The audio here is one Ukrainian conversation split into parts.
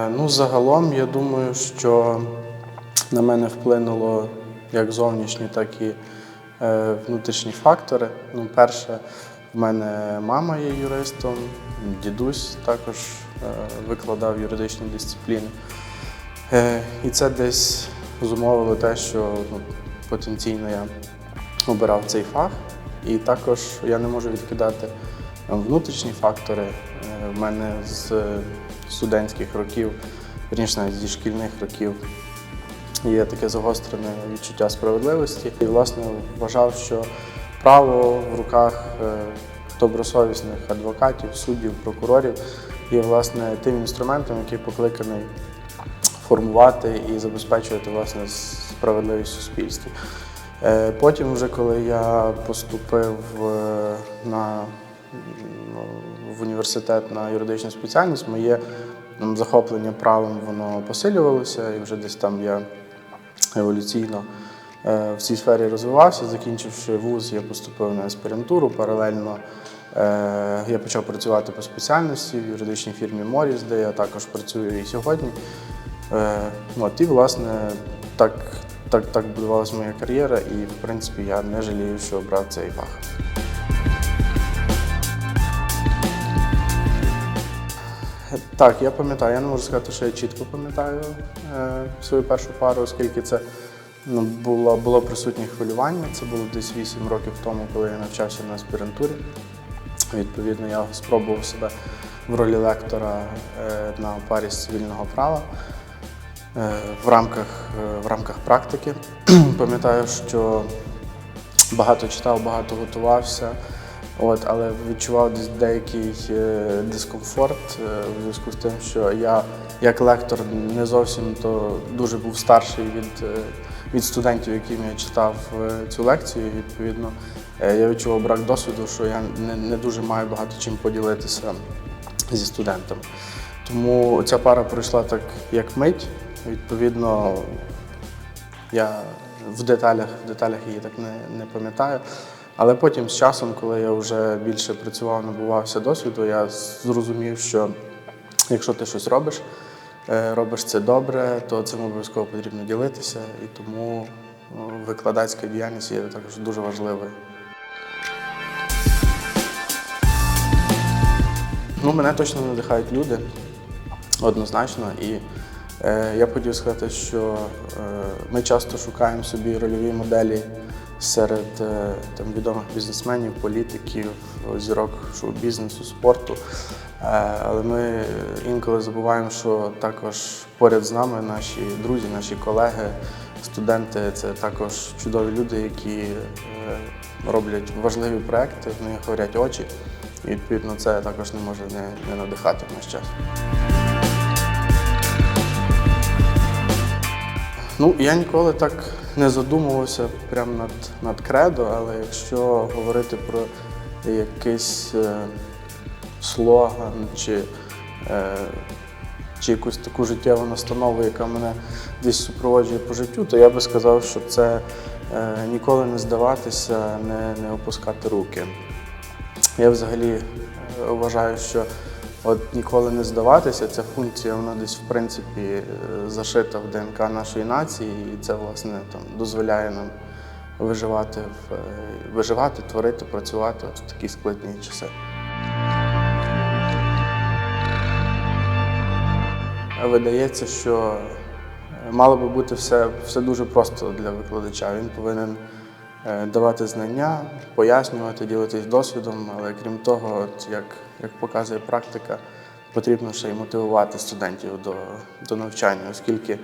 Е, Ну, загалом, я думаю, що на мене вплинуло як зовнішні, так і е, внутрішні фактори. Ну, перше, в мене мама є юристом, дідусь також е, викладав юридичні дисципліни. І це десь зумовило те, що ну, потенційно я обирав цей фах. І також я не можу відкидати внутрішні фактори. В мене з студентських років, вірніше навіть зі шкільних років, є таке загострене відчуття справедливості. І, власне, вважав, що право в руках е, добросовісних адвокатів, суддів, прокурорів є власне тим інструментом, який покликаний формувати і забезпечувати власне справедливість в суспільстві. Е, Потім, вже коли я поступив е, на, ну, в університет на юридичну спеціальність, моє м, захоплення правом воно посилювалося, і вже десь там я еволюційно е, в цій сфері розвивався. Закінчивши вуз, я поступив на аспірантуру. Паралельно е, я почав працювати по спеціальності в юридичній фірмі Моріс, де я також працюю і сьогодні. Е, От, і, власне, так, так, так будувалася моя кар'єра, і, в принципі, я не жалію, що обрав цей фах. Так, я пам'ятаю, я не можу сказати, що я чітко пам'ятаю е, свою першу пару, оскільки це ну, було, було присутнє хвилювання. Це було десь 8 років тому, коли я навчався на аспірантурі. Відповідно, я спробував себе в ролі лектора е, на парі з цивільного права е, в рамках, е, в рамках практики. Пам'ятаю, що багато читав, багато готувався. От, але відчував десь деякий е, дискомфорт е, в зв'язку з тим, що я як лектор не зовсім то дуже був старший від, е, від студентів, яким я читав цю лекцію. Відповідно, я відчував брак досвіду, що я не, не дуже маю багато чим поділитися зі студентами. Тому ця пара пройшла так, як мить. Відповідно, я в деталях, в деталях її так не, не пам'ятаю. Але потім з часом, коли я вже більше працював, набувався досвіду, я зрозумів, що якщо ти щось робиш, е, робиш це добре, то цим обов'язково потрібно ділитися. І тому ну, викладацька діяльність є також дуже важливою. Ну, мене точно надихають люди, однозначно. І е, я хотів сказати, що е, ми часто шукаємо собі рольові моделі серед е, там, відомих бізнесменів, політиків, зірок шоу-бізнесу, спорту. Е, але ми інколи забуваємо, що також поряд з нами наші друзі, наші колеги, студенти це також чудові люди, які е, роблять важливі проекти, в них горять очі. І відповідно це також не може не надихати в наш час. Ну, я ніколи так не задумувався прямо над, над кредо, але якщо говорити про якийсь е, слоган чи, е, чи якусь таку життєву настанову, яка мене десь супроводжує по життю, то я би сказав, що це е, ніколи не здаватися, не, не опускати руки. Я взагалі е, вважаю, що от ніколи не здаватися, ця функція вона десь в принципі е, зашита в ДНК нашої нації, і це власне там дозволяє нам виживати, в, е, виживати, творити, працювати от в такі складні часи. Видається, що мало би бути все, все дуже просто для викладача. Він повинен е, давати знання, пояснювати, ділитись досвідом, але крім того, от як, як показує практика, потрібно ще й мотивувати студентів до, до навчання, оскільки,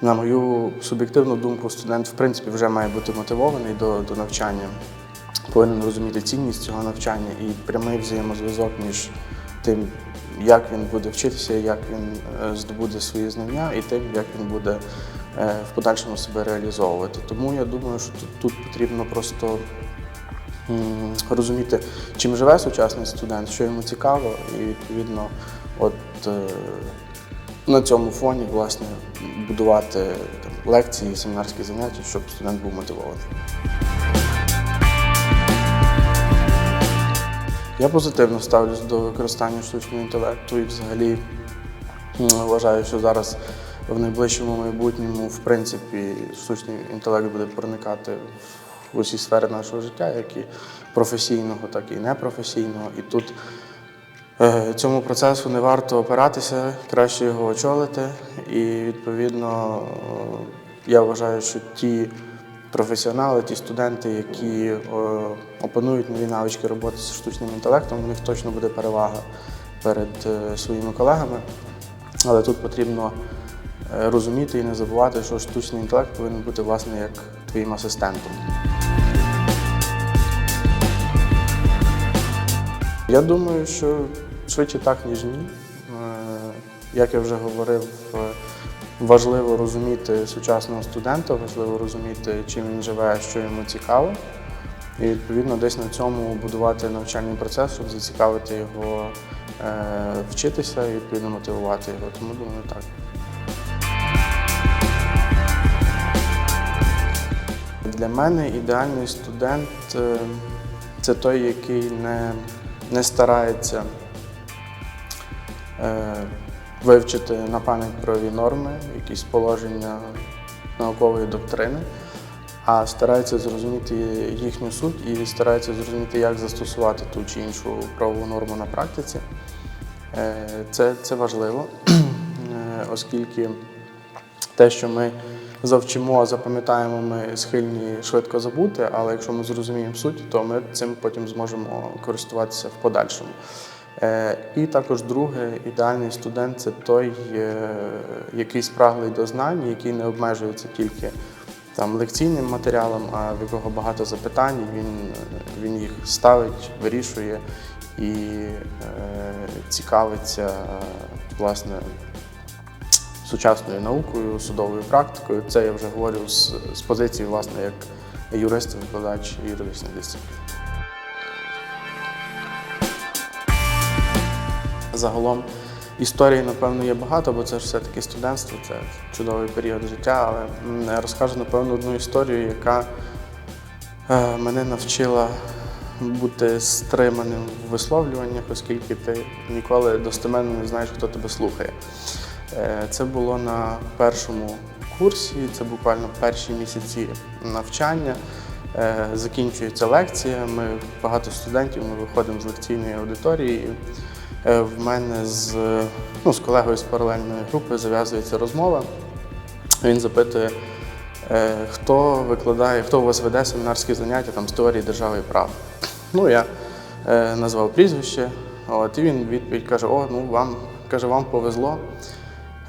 на мою суб'єктивну думку, студент в принципі вже має бути мотивований до, до навчання, повинен розуміти цінність цього навчання і прямий взаємозв'язок між тим, як він буде вчитися, як він е, здобуде свої знання, і тим, як він буде е, в подальшому себе реалізовувати. Тому я думаю, що тут, тут потрібно просто розуміти, чим живе сучасний студент, що йому цікаво, і відповідно, от е, на цьому фоні власне будувати там, лекції, семінарські заняття, щоб студент був мотивований. Я позитивно ставлюсь до використання штучного інтелекту і взагалі Вважаю, що зараз в найближчому майбутньому, в принципі, штучний інтелект буде проникати в усі сфери нашого життя, як і професійного, так і непрофесійного. І тут е, цьому процесу не варто опиратися, краще його очолити. І відповідно е, я вважаю, що ті професіонали, ті студенти, які е, опанують нові навички роботи з штучним інтелектом, у них точно буде перевага перед своїми колегами. Але тут потрібно розуміти і не забувати, що штучний інтелект повинен бути власне як твоїм асистентом. Я думаю, що швидше так, ніж ні. Е, Як я вже говорив, е, важливо розуміти сучасного студента, важливо розуміти, чим він живе, що йому цікаво. І відповідно десь на цьому будувати навчальний процес, щоб зацікавити його е, вчитися і відповідно мотивувати його. Тому думаю, так. Для мене ідеальний студент е, це той, який не, не старається е, вивчити на пам'ять правові норми, якісь положення наукової доктрини, а старається зрозуміти їхню суть і старається зрозуміти, як застосувати ту чи іншу правову норму на практиці. Е, Це, це важливо, е, оскільки те, що ми завчимо, запам'ятаємо, ми схильні швидко забути, але якщо ми зрозуміємо суть, то ми цим потім зможемо користуватися в подальшому. Е, І також друге, ідеальний студент це той, е, який спраглий до знань, який не обмежується тільки там, лекційним матеріалом, а в якого багато запитань, він, він їх ставить, вирішує і е, цікавиться власне сучасною наукою, судовою практикою. Це я вже говорю з, з позиції, власне, як юрист, викладач юридичних дисциплін. Загалом історії, напевно, є багато, бо це ж все-таки студентство, це чудовий період життя. Але розкажу, напевно, одну історію, яка е, мене навчила бути стриманим в висловлюваннях, оскільки ти ніколи достеменно не знаєш, хто тебе слухає. Е, Це було на першому курсі, це буквально перші місяці навчання. Е, Закінчується лекція. Ми багато студентів, ми виходимо з лекційної аудиторії. е, В мене з, ну, з колегою з паралельної групи зав'язується розмова. Він запитує, хто викладає, хто у вас веде семінарські заняття там, з теорії держави і права. Ну, я назвав прізвище, от, і він відповідь каже: О, ну вам каже, вам повезло.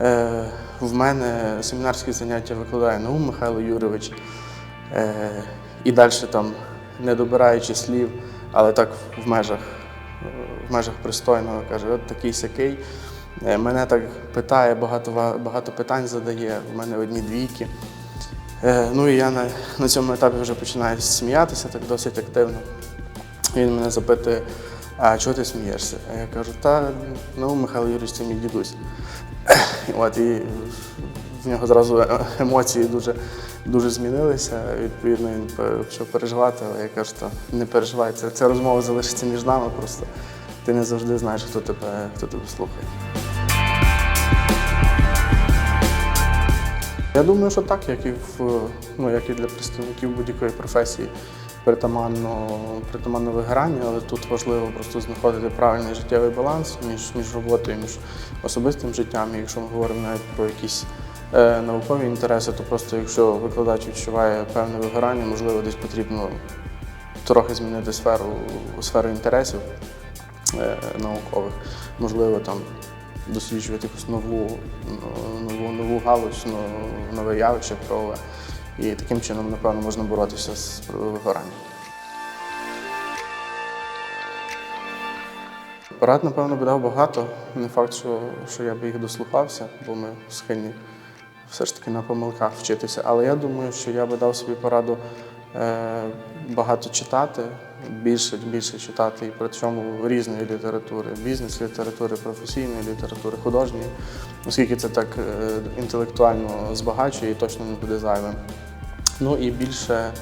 Е, в мене семінарські заняття викладає Наум Михайло Юрович. Е, і далі там, не добираючи слів, але так в межах, в межах пристойного, каже, от такий сякий. Е, Мене так питає, багато, багато питань задає, в мене одні двійки. Ну і я на, на цьому етапі вже починаю сміятися так досить активно. Він мене запитує, а чого ти смієшся? А я кажу, та ну, Михайло Юрійович, це мій дідусь. От, і в нього зразу емоції дуже, дуже змінилися. Відповідно, він почав переживати, але я кажу, що не переживай, це, ця розмова залишиться між нами, просто ти не завжди знаєш, хто тебе, хто тебе слухає. Я думаю, що так, як і в ну, як і для представників будь-якої професії притаманно, притаманно вигорання, але тут важливо просто знаходити правильний життєвий баланс між, між роботою, між особистим життям. І якщо ми говоримо навіть про якісь е, наукові інтереси, то просто якщо викладач відчуває певне вигорання, можливо, десь потрібно трохи змінити сферу, сферу інтересів е, наукових, можливо, там досліджувати якусь нову, нову, нову галузь, но- нове явище правове. І таким чином, напевно, можна боротися з вигоранням. Порад, напевно, би дав багато. Не факт, що, що я би їх дослухався, бо ми схильні все ж таки на помилках вчитися. Але я думаю, що я би дав собі пораду е, багато читати, більше, більше читати, і при цьому різної літератури, бізнес-літератури, професійної літератури, художньої, оскільки це так е, інтелектуально збагачує і точно не буде зайвим. Ну і більше,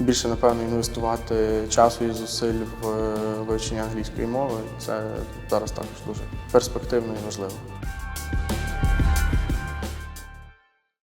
більше напевно, інвестувати часу і зусиль в е, вивчення англійської мови. Це зараз також дуже перспективно і важливо.